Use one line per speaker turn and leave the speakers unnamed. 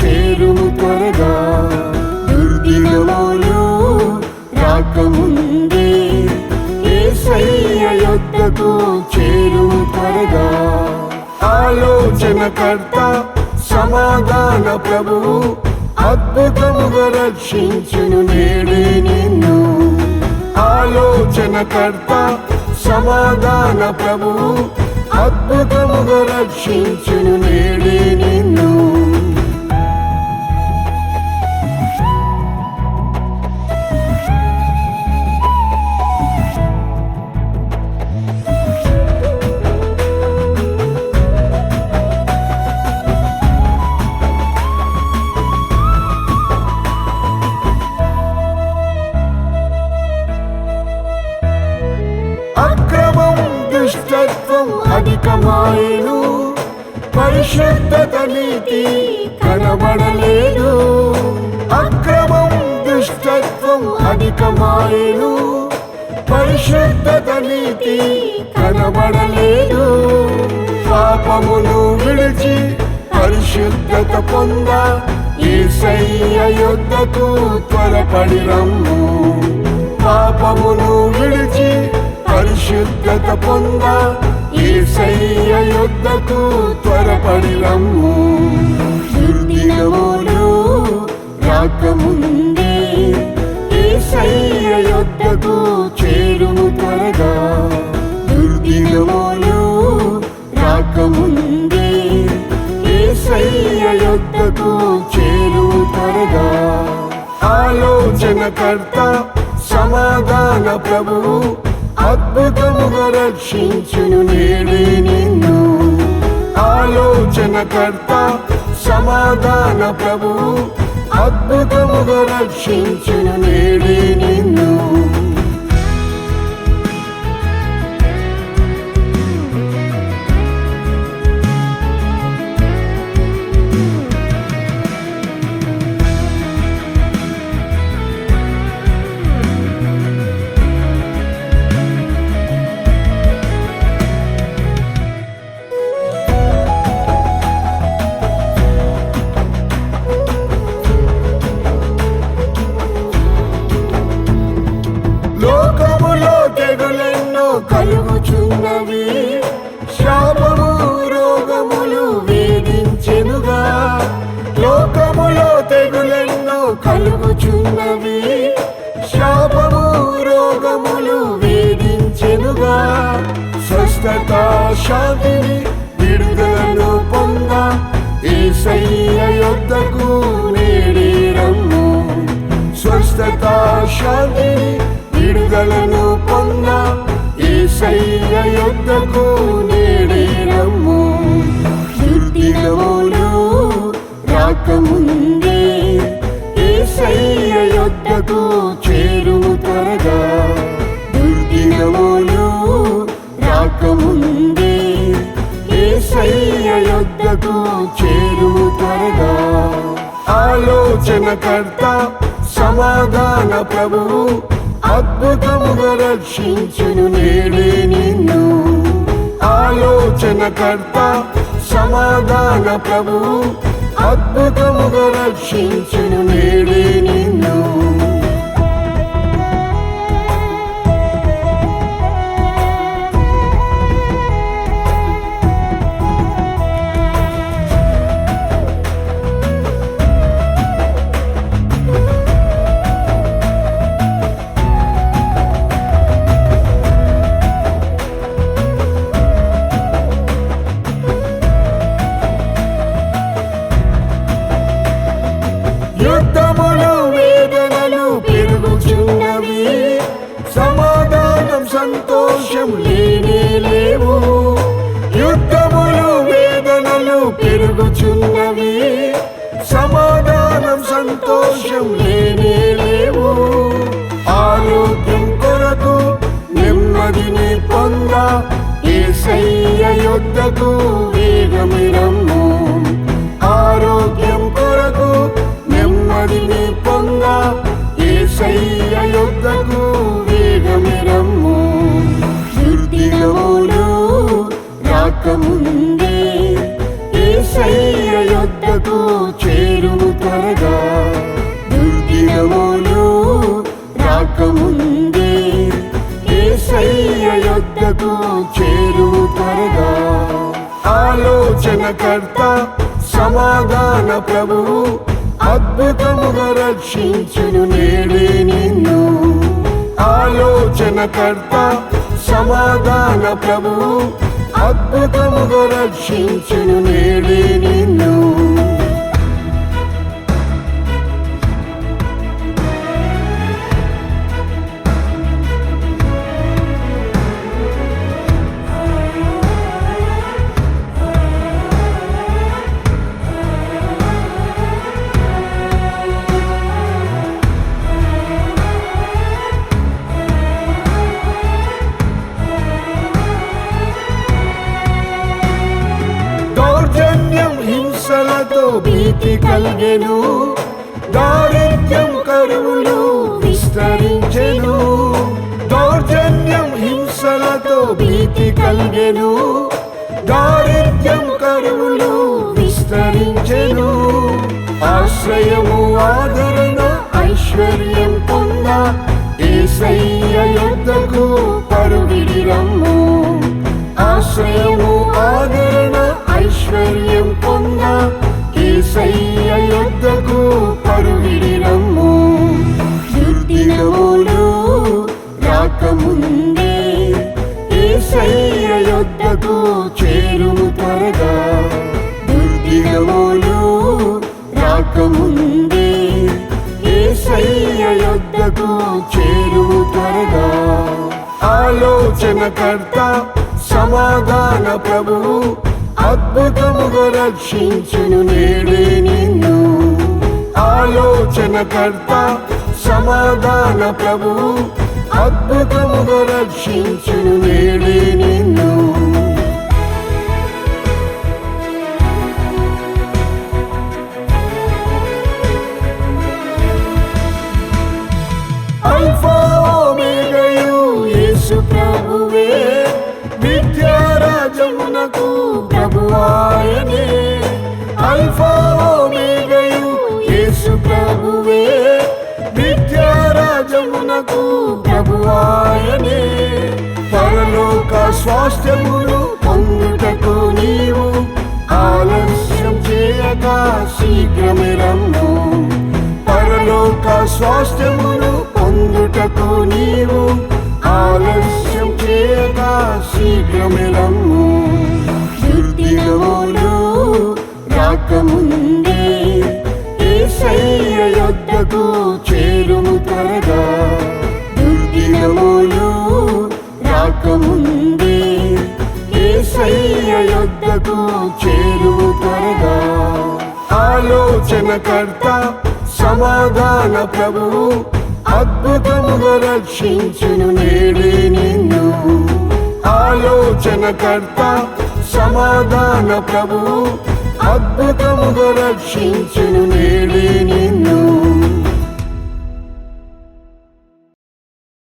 చేరుము త్వరగా దుర్దినములు రాకముందే. ఏసయ్య యొద్దకు చేరుము త్వరగా. ఆలోచనకర్త సమాధాన ప్రభు అద్భుతముగా రక్షించును నేడే నిన్ను. ఆలోచనకర్త సమాధాన ప్రభు అద్భుతముగా రక్షించును నేడే నిన్ను. దుష్టత్వం అధికమాయను. పరిశుద్ధత నీతి కనబడలేదు. అక్రమం దుష్టత్వం అధికమాయను. పరిశుద్ధత నీతి కనబడలేదు. పాపమును విడిచి పరిశుద్ధత పొంద ఈ సైన్య యుద్ధకు త్వరపడి రమ్ము. పాపమును విడిచి పరిశుద్ధత పొంద ఈ ఏసయ్య యుద్ధకు త్వరపడి రమ్ము. దుర్దినములు రాకముందే ఏసయ్య యుద్ధకు చేరుము త్వరగా. దుర్దినములు రాకముందే ఏసయ్య యుద్ధకు చేరుము త్వరగా. ఆలోచనకర్త సమాధాన ప్రభువు అద్భుతముగా రక్షించును నేడే నిన్ను. ఆలోచనకర్త సమాధాన ప్రభు అద్భుతముగా రక్షించును నేడే నిన్ను. కలుగుచున్నవి. శాపము రోగములు వేధించెనుగా. లోకములో తెగులెన్నో కలుగుచున్నవి. శాపము రోగములు వేధించెనుగా. స్వస్థత శాంతిని విడుదలను పొంద. ఏసయ్య యొద్దకు నేడే రమ్ము స్వస్థత శాంతిని విడుదలను పొంద. ఏసయ్య నేడే రమ్ము దుర్దినములు రాకముందే ఏసయ్య యొద్దకు చేరుము త్వరగా. దుర్దినములు రాకముందే ఏసయ్య యొద్దకు చేరుము త్వరగా. ఆలోచనకర్త సమాధాన ప్రభువు అద్భుతముగా రక్షించును నేడే నిన్ను. ఆలోచన కర్త సమాధాన ప్రభు అద్భుతముగా రక్షించును నేడే నిన్ను. పెరుగుచున్నవి సమాధానం సంతోషం లేనే లేవు. ఆరోగ్యం కొరకు నెమ్మదిని పొంద ఏసయ్య యొద్దకు వేగమిరమ్ము ఆరోగ్యం కొరకు నెమ్మదిని పొంద ఏసయ్య యొద్దకు వేగమిరమ్ము రాకము ఏసయ్య సమాధాన ప్రభువు అద్భుతముగా రక్షించును నేడే నిన్ను. ఆలోచనకర్త సమాధాన ప్రభువు అద్భుతముగా రక్షించును నేడే నిన్ను. భీతి కలిగెను. దారిద్ర్యం కరువులు విస్తరించెను. దౌర్జన్యం హింసలతో భీతి కలిగెను. దారిద్ర్యం కరువులు విస్తరించెను. ఆశ్రయము ఆదరణ ఆలోచనకర్త సమాధాన ప్రభువు అద్భుతముగా రక్షించును నేడే నిన్ను. ఆలోచనకర్త సమాధాన ప్రభువు అద్భుతముగా రక్షించును నేడే నిన్ను. పరలోక పొందుటకు నీవు ఆలస్యం చేయక శీఘ్రమే రమ్ము పరలోక స్వాస్థ్యమును పొందుటకు నీవు ఆలస్యం చేయక శీఘ్రమిరమ్ము. దుర్దినములు రాకముందే ఏసయ్య యొద్దకు చేరుము త్వరగా. దుర్దినములు రాకముందే ఏసయ్య యొద్దకు చేరుము త్వరగా. ఆలోచనకర్త సమాధాన ప్రభువు అద్భుతముగా రక్షించును నేడే నిన్ను. ఆలోచనకర్త సమాధాన ప్రభువు అద్భుతముగా రక్షించును నేడే నిన్ను.